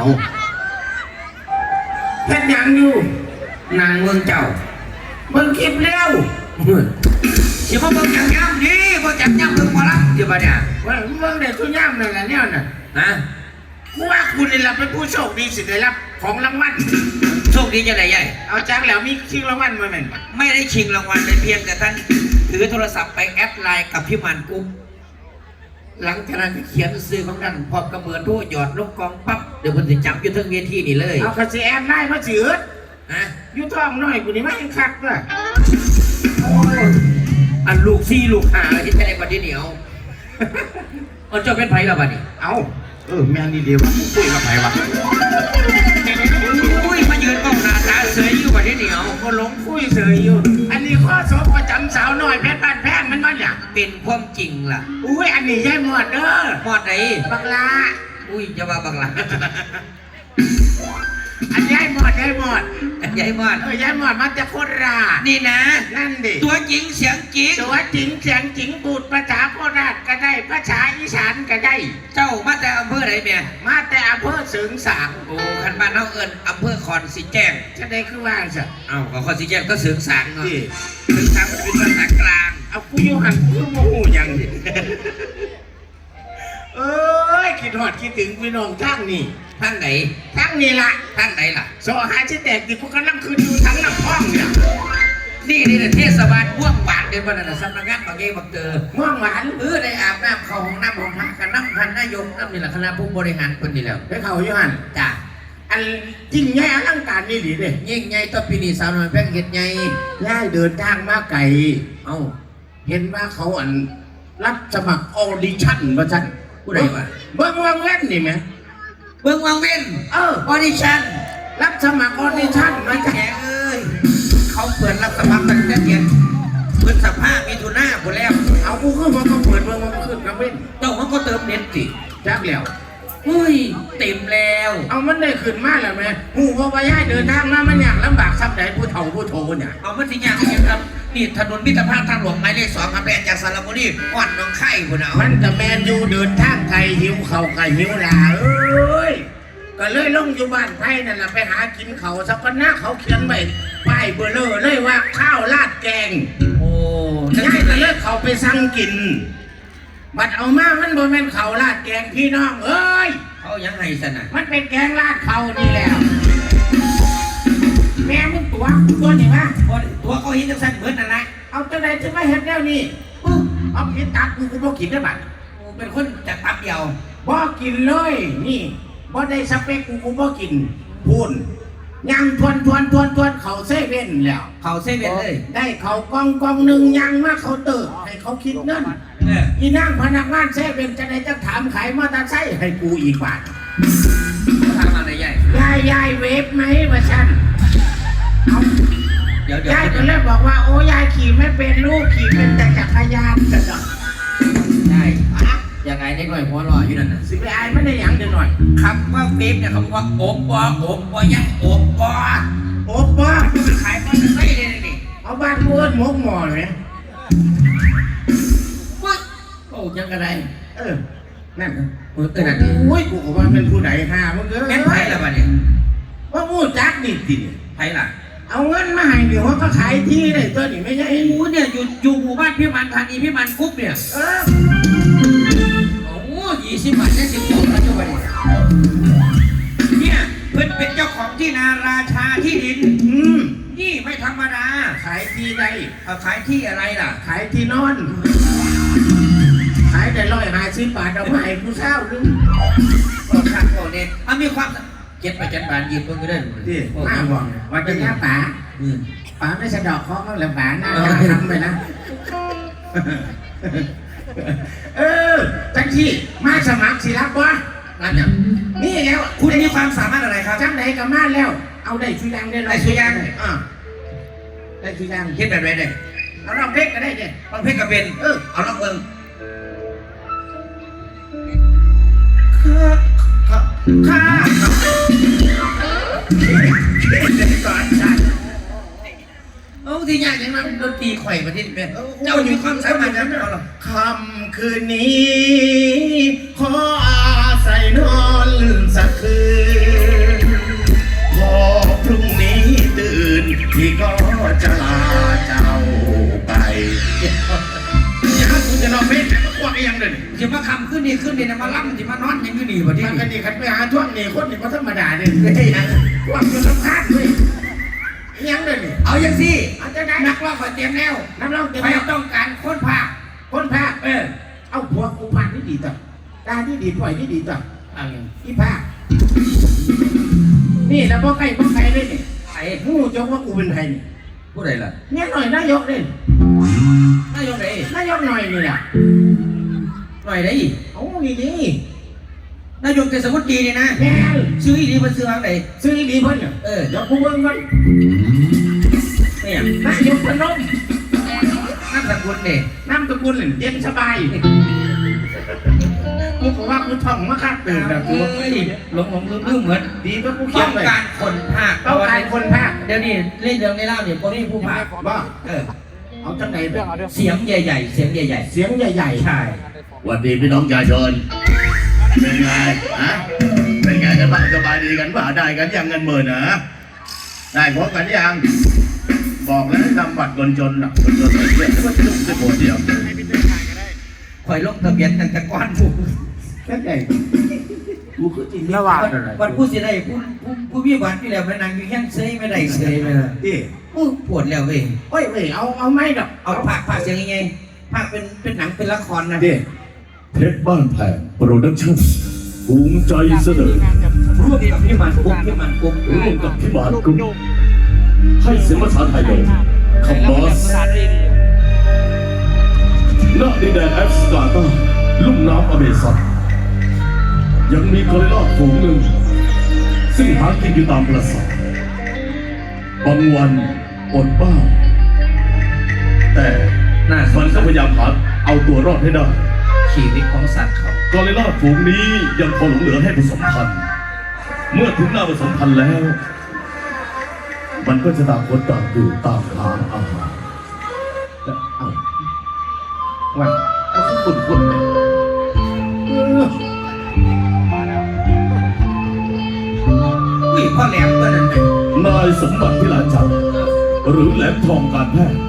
เอาเฮ็ดหยังอยู่นางเมืองเจ้าเบิ่งคลิปแล้วเฮ้ยสิมาเบิ่งจังย่ำนี่บ่จังย่ำเบิ่งหมาลับเดี๋ยวบัดเนี่ยว่าเบิ่งได้ทุกย่ำนั่นแหละเนี่ยน่ะฮะกูว่าคุณนี่แหละเป็นผู้โชคดีสิได้รับของรางวัลโชคดีจะได้ใหญ่เอาจังแล้วมีชิงรางวัลมาแม่นไม่ได้ชิงรางวัลเลยเพียงแต่ท่านถือโทรศัพท์ไปแอดไลน์กับพี่มันกุ้ม หลังจากนั้นก็เขียนซื้อของท่านพร้อมกระเบือโทษหยอดลงกองปั๊บเดี๋ยวมันจะจับอยู่เทั้งเวทีนี่เลยเอากระสีแอนไล่มาสิเอิดฮะอยู่ท้องน้อยกูนี่ไม่คักว่ะอันลูกซี่ลูกหาที่แท้ในประเดี๋ยวเหนียวมันจะเป็นไผ่ละบัดนี้ เอาเออแม่นี่เดียววะคุยกับไผวะ เนี่ยเป็นความจริงล่ะ อุ้ยอันนี้ยายหมวดเด้อหมอดไหนบักลาอุ้ยจะว่าบังหลังอันยายหมวดยายหมวดใหญ่มอดเออยายหมวดมาจากโคราชนี่นะ นั่นดิตัวจริงเสียงจริง ตัวจริงเสียงจริงพูดภาษาโคราชก็ได้ภาษาอีสานก็ได้ เจ้ามาแต่อำเภอไหนเมียมาแต่อำเภอเสริงสางโอ้คันบ้านเขาเอิญอำเภอคอนสิแจ้งจะได้คือว่าสิเอ้าก็คอนสิแจ้งก็เสืองสางเนาะที่เสืองสางมันเป็นภาษากลาง เอากูอยู่หันกูโมโหยังดิเอ้ยคิดหอดคิดถึงพี่น้องทั้งนี่ทางไหนทั้งนี่ละทางไหนล่ะโซหาชิแตกดิกูกำลังคืนอยู่ทั้งลำพ้องเนี่ยนี่นี่นะเทศบาลม่วงหวานเดินมาน่ะสำนักงานบางเกบักเตอม่วงหวานเออได้อาบน้ำเข้าห้องน้ำของพระกับน้ำพันนายกน้ำนี่แหละคณะผู้บริหารคนนี่แล้วไปเขาอยู่หันจ้าอันจริงแย่อลังการนี่หลีเด้ยิ่งใหญ่ต่อปีนี้สาวน้อยแป้งเห็ดใหญ่ย่ายเดินทางมาไกลเอ้า เห็นว่าเขาอันรับสมัครออดิชั่นมาจันผู้ใดวะเบิ้งวังเล่นนี่ไหมเบิ่งวังเว้นเออออดิชั่นรับสมัครออดิชั่นมาจันแกเอ้ยเขาเปิดรับสมัครตั้งแต่เดือนพฤษภามีทุนาหมดแล้วเอากูขึ้นมาก็เปิดเบิ้งมันขึ้นกับเว้นเจ้ามันก็เติมเน็ตสิจักแล้ว เฮ้ยเต็มแล้ว เอามันได้ขึ้นมาแล้วไหมหูว่าว่าย่ายเดินทางมามันอยากลำบากซับใดผู้เฒ่าผู้โทเนี่ยเอามาที่อย่างนี้ครับ นี่ถนนมิตรภาพทางหลวงหมายเลขสองครับแม่จากสระบุรีอ่อนหน้องไข่คุณเอามันจะแมนอยู่เดินทางไกลหิวเข่าวไก่หิวหลาเอ้ยก็เลยลงอยู่บ้านไผ่นั่นแหละไปหากินเขาวสักวันหน้าเขาเขียนไว้ป้ายเบอร์เลอร์เลยว่าข้าวราดแกง โอ้ย่ายก็เลยเขาไปสั่งกิน บัดเอามามันบ่แม่นเขาวราดแกงพี่น้องเอ้ย เขายังไงสนะมันเป็นแกงราดเขานี่แหล้วแม่มึงตัวกูตัวนี่วะพอตัวเขาเห็นจังสันเหมือนนั่นแหละเอาจังไดจะมาเห็นแล้วนี่อุ๊ยเอากินตักกูกูบ่กินได้บัดโอ้เป็นคนจากตับเดียวบ่กินเลย นี่บ่ได้สเปคกูกูบ่กินพูน ย่างทวนทวนทวนทวนเขาเซเว่นแล้ว เขาเซเว่นเลย ได้เขากองกองหนึ่งย่างมาเขาเติร์ให้เขาคิดเงินเอออีนั่งพนักงานเซเว่นจะได้จะถามขายมอเตอร์ไซค์ให้กูอีกบาทเขาทำอะไรใหญ่ยายยายเวฟไหมวะฉันเอาเดี๋ยวเดี๋ยวยายก็เลยบอกว่าโอ้ยายขี่ไม่เป็นลูกขี่เป็นแต่จักรยานจะ ดอกหน่อยหัวรออยู่นั่นน่ะสิไปอายไม่ได้หยังเดี๋ยวหน่อยคำว่าเฟฟเนี่ยคำว่าโอบปอโอบปอยังโอบปอโอ้ป้ามันขายมอเตอร์ไซค์เลยนี่เอาบ้านกูเอิ้นหมกหมอไหมปุ๊บโอ้ยังกระไรเออนั่นเออนั่นโอ้ยกูก็ว่าเป็นผู้ใดหามึงเอ้ยแม่นไผ่ละบัดเนี่ยว่ามูจักนี่ติไผ่ละเอาเงินมาให้เดี๋ยวเขาขายที่ได้ตัวนี่ไม่ใช่ไอ้หมูเนี่ยอยู่อยู่หมู่บ้านพี่มันธานีพี่มันกุ๊บเนี่ยเออ อ้ยี่สิบบาทได้สิบสองแล้วจ้าไปเนี่ยเพิ่นเป็นเจ้าของที่นาราชาที่ดิน อืมนี่ไม่ธรรมดา ขายที่ได้เอาขายที่อะไรล่ะ ขายที่นอน ขายได้ร้อยห้าสิบบาทเอามาให้ผู้เช่านึงก็คักโอ้เนี่ยเอามีความเจ็ดไปเจ็ดบาทยืมเพิ่นก็ได้ที่โอ้มาบอกว่าจะหน้าป๋าอืมป๋าไม่สะดอกเคาะเขาแล้วป๋าหน้าเออตาทำไปนะ เออจังที่มาสมัครสิรับวะร้านเนี่ยนี่แล้วคุณมีความสามารถอะไรครับจังไหนกับมาแล้ว เอาได้ชุยังได้หน่อได้ชุยังอ่าได้ชุยังคิดแบบไหนเนี่ยเอาลองเพลงก็ได้เนี่ยฟังเพลงกับเป็นเออเอาลองเบิ่งข้าข้าก่อนจัด เอาที่ยากยังนั้นดนตรีไข่อยประเทศเป็นเจ้าอยู่ความสามารถนั้นเอาหรอคำคืนนี้ ขออาศัยนอนลืมสักคืนพอพรุ่งนี้ตื่นพี่ก็จะลาเจ้าไปอย่าคุณจะนอนเม็ด้ต่ก็ควงยังเดินอย่มาคำขึ้นนี่ขึ้นนี่นะมาล่งอย่มานอนยังขึ้นนี่ประเทศมันก็ดีขันไปหาท่วงนี่คนนี่ก็ธรรมดาเด่นเลยนะงควงจนลำคาญเลย ยังเลยนี่เอาอย่างสิเอาจะได้นักร้องขอเตรียมแนวน้ำร้องเต็มไปแล้วต้องการค้นภาคคนภาคเออ เอาผัวกูผ่านที่ดีต่อตาที่ดีปล่อยที่ดีต่อเอาอย่างที่ภาคนี่แล้วพ่อใครพ่อใครเลยนี่ไอ้งูจงว่ากูเป็นใครนี่ผู้ใดล่ะเนี่ยหน่อยนายกเลยนายกไหนนายกหน่อยนี่แหละหน่อยได้โอ้นี่ดี นายกเทศมนตรีนี่นะ แม่นซื้ออีดีมันซื้อทางไหนซื้อดีเพิ่นเนี่ยเออเดี๋ยวกูเบิ่งก่อนเนี่ยนายกพนมนั่นสกุลเนี่ยน้ำตะกุลเหล่นเย็นสบายกูก็ว่ากูท่องมาคัดตื่นแบบกูเอ้ยหลงหลงลืมลืมเหมือนดีก็กูเขีต้ยอนงไปการคนภาคต้องการคนภาคเดี๋ยวนี้เล่นเรื่องในเล่าเนี่ยพวกนี้ผู้ภาคบ้าเออเอาจังไหนไปเสียงใหญ่ ๆ เสียงใหญ่ เสียงใหญ่ๆใช่สวัสดีพี่น้องประชาชน เป็นไงฮะเป็นไงกันบ้างสบายดีกันบ้าได้กันยังเงินหมื่นเหรอได้พบกันยังบอกแล้วให้ทำบัตรคนจนหนักคนจนเพื่อนก็จุ่มได้โผเดียวคอยลงทะเบียนตั้งแต่ก่อนผู้ๆจังไหนกูคือจริงระหว่างวันผู้สิได้ผู้ผู้ผู้วิบัติที่แล้วไปนั่งอยู่แค่เซยไม่ได้เซยไม่ได้ดิอู้ปวดแล้วเว้ยเฮ้ยเว้ยเอาเอาไม่ดอกเอาภาคภาคเสียงยังไงภาคเป็นเป็นหนังเป็นละครนะดิ เพชรบ้านแพงโปรดักชั่นภูมิใจเสนอร่วมกับพี่มันกุ๊กพี่มันกุ๊กร่วมกับพี่หมานกรุ๊ปให้เสียงภาษาไทยโดยคอมบอสณดินแดนแอฟริกาใต้ลุ่มน้ำอเมซอนยังมีกอริลลาฝูงหนึ่ง ซึ่งหากินอยู่ตามประสาทบางวันอดบ้า แต่น่าสมันก็พยายามหาเอาตัวรอดให้ได้ ชีวิตของสัตว์เขากอริลลาฝูงนี้ยังพอหลงเหลือให้ผสมพันธุ์เมื่อถึงหน้าผสมพันธุ์แล้ว มันก็จะต่างคนต่างอยู่ตามหาอาหารเอาวันก็คือคุณคุณไปเอออุ้ยพ่อแหลมตัวนั้นเป็นนายสมบัติพิลาจักรหรือแหลมทองการแพทย์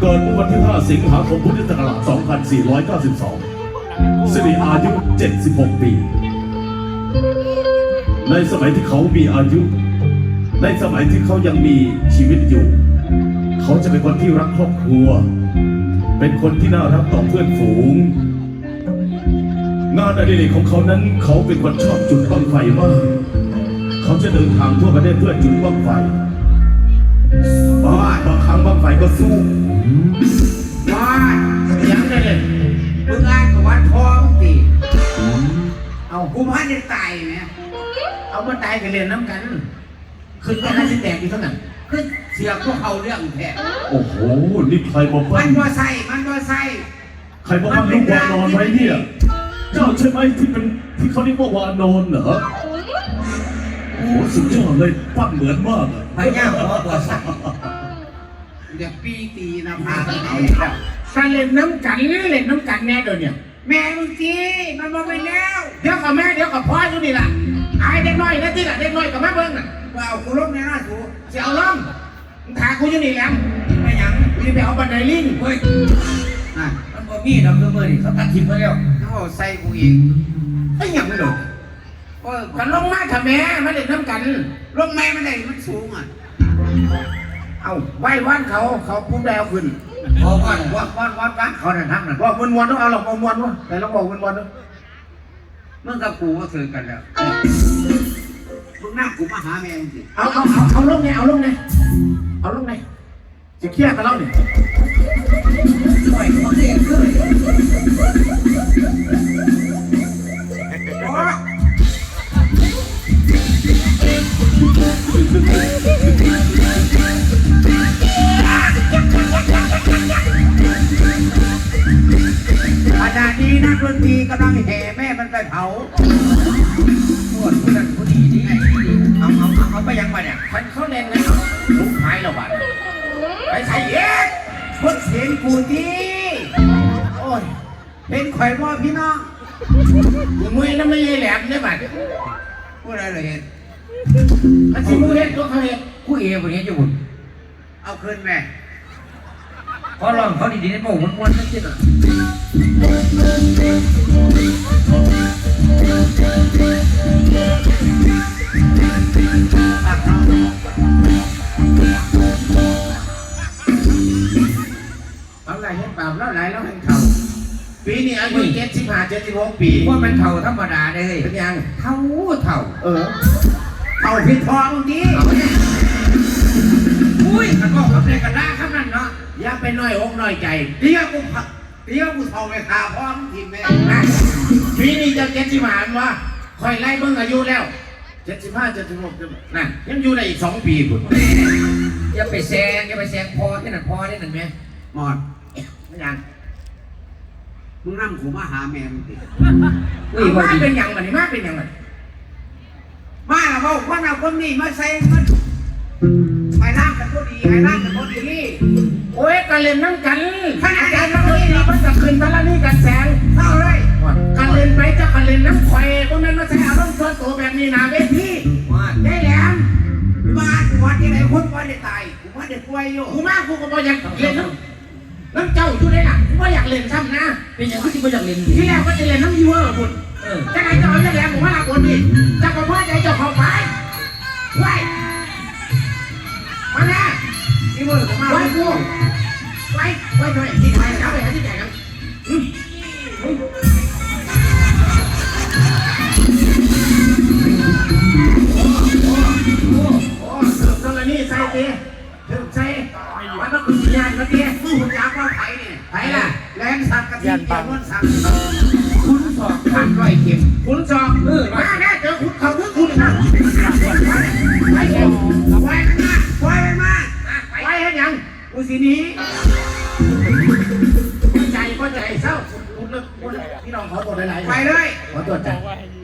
เกิดเมื่อวันที่ 5 สิงหาคมพุทธศักราช 2492 สิริอายุ 76 ปี ในสมัยที่เขามีอายุ ในสมัยที่เขายังมีชีวิตอยู่ เขาจะเป็นคนที่รักครอบครัว เป็นคนที่น่ารักต่อเพื่อนฝูง งานอดิเรกของเขานั้นเขาเป็นคนชอบจุดบั้งไฟมาก เขาจะเดินทางทั่วประเทศเพื่อจุดบั้งไฟบาบางครั้งบั้งไฟก็สู้ว้ายเสียงเลย มึงอ่านกับวัดพ่อมึงตีเอากูพันยังตายไหมเอามาตายกันเรียนน้ำกัน ขึ้นไปห้าสิบแตกอีกเท่านั้นคือเสียพวกเขาเรื่องแท้โอ้โห นี่ใครมามัปั้นนบ่ใส่มันบ่ใส่ใครมาปั้นลูกวานอนไว้เนี่ย เจ้าใช่ไหมที่เป็นที่เขาเรียกว่าวานอนเหรอ โอ้โหสุดยอดเลยปั้นเหมือนมากอะ พญาหัวบ่ใส่เดี๋ยวปีตีนะพาเอาอีกแล้วถ้าเล่นน้ำกันเล่นน้ำกันแน่เดี๋ยวเนี่ยแม่มึงจีมันมาไปแล้วเดี๋ยวกับแม่เดี๋ยวกับพ่ออยู่นี่ล่ะอายเด็กน้อยนะที่ล่ะเด็กน้อยกับแม่เบิ้งน่ะว่าเอากูลบในหน้าถูจะเอาล่องมึงถากูอยู่นี่แหล้วไม่หยังนี่ไปเอาบันไดลิงเฮ้ยอะมันบ่มีดอกคือมือนี่เขาตัดทิ้งไปแล้วแล้วเอาใส่กูอีกไอ้หยังเลยโอ้ยกันลงมาทำแม่มาเล่นน้ำกันลงแม่มันได้มันสูงอะเอาไหว้ว่านเขาเขาพุ่งแดวขึ้น พอก่อนวัดวัดวัดวัดเขาน่ะทำน่ะบอกมวนมวนๆต้องเอาหรอกมวนมวนๆวะแต่เราบอกมวนมวนๆด้วยมึงกับกูก็คือกันแล้วมึงนั่งกูมาหาแม่มึงสิเอาเอาเอาเอาลงไงเอาลงไงเอาลงไงจะเคลียร์กันแล้วนี่ปล่อยเขาเรียกขึ้นข นี้นักดนตรีกำลังแห่แม่มันไปเผาปวดผู้นั้นผู้นี้ดีเอาเอาเอาเอาไปยังไปเนี่ยมันเขาเล่นนะลุกหายแล้วบัดไปใส่เอ๊ะพุทธเสียงกูดีโอ้ยเป็นข่อยบ่พี่น้องกูมุ้ยน้ำไม่ยายแหลมเนี่ยบัดพูดอะไรเลยเห็นมันสิมูเฮ็ดตัวเขาเฮ็ดคู่เอวันนี้จะบุญเอาคืนแม่พอลองเขาดีๆในโม่มันม้วนๆนั่นสิล่ะตัก เนาะเอาไรเห็นเปล่าแล้วไรแล้วแห่งเขาปีนี้อายุเจ็ดสิบห้าเจ็ดสิบหกปีว่ามันเท่าธรรมดาเลยเป็นยังเท่าเท่าเออเอาพิดทองดีอุ้ยกันบอกกับเลยกันล่าข้างนั้นเนาะอย่าไปน้อยอกน้อยใจเดี๋ยวกูพา เดี๋ยวกูเท่าไปขาพ่อมึงทีแม่นะปีนี้จะเจ็ดสิบห้าวะคอยไล่เบิ่งอายุแล้วเจ็ดสิบห้าเจ็ดสิบหกนั่นยังอยู่ได้อีกสองปีพุ่นอย่าไปแซงอย่าไปแซงพอที่นั่นพอที่นั่นไหมหมอดเป็นยังมึงนั่งกูมาหาแม่มึงดิอุ้ยเอาบ่มาดีเป็นยังบัดนี้มาเป็นยังไงมาแล้วบอกคนเอาคนนี้มาใส่มันไปร่างกันพอดีไปร่างกันพอดีโอ้ยกันเล่นน้ำกันท่านอาจารย์ มาเลยนี่มันจะขึ้นตะละนี่กันแสงเท่าเลยกันเล่นไปจะกันเล่นน้ำข่อยพวกนั้นมาใช้อารมณ์ส่วนตัวแบบนี้นะเว้ยพี่ว่าได้แหลมมาวัดที่ไหนคนว่าได้ตายกูว่าได้ป่วยอยู่กูมากกูก็บ่อยากเล่นน้ำน้ำเจ้าอยู่ได้ล่ะกูบ่อยากเล่นซ้ำนะเป็นอย่างที่บ่อยากเล่นที่แรกก็จะเล่นน้ำยูเวอร์บุญ มันก็คือญาติมาเตี้ยมึงผมอยากว่าไผ่เนี่ยไปล่ะแรงสักกะทิเกี่ยวมันสักคุณสอบผ่านร้อยเข็มคุณสอบเออมาแน่เจอคุณเขาคือคุณนะไปเร็วไว้ข้างหน้าไว้ไปมาไปให้ยังกูสิหนี้ใจก็ใจเศร้าคุณคุณพี่น้องขอตัวหลายๆไปเลยขอตัวใจ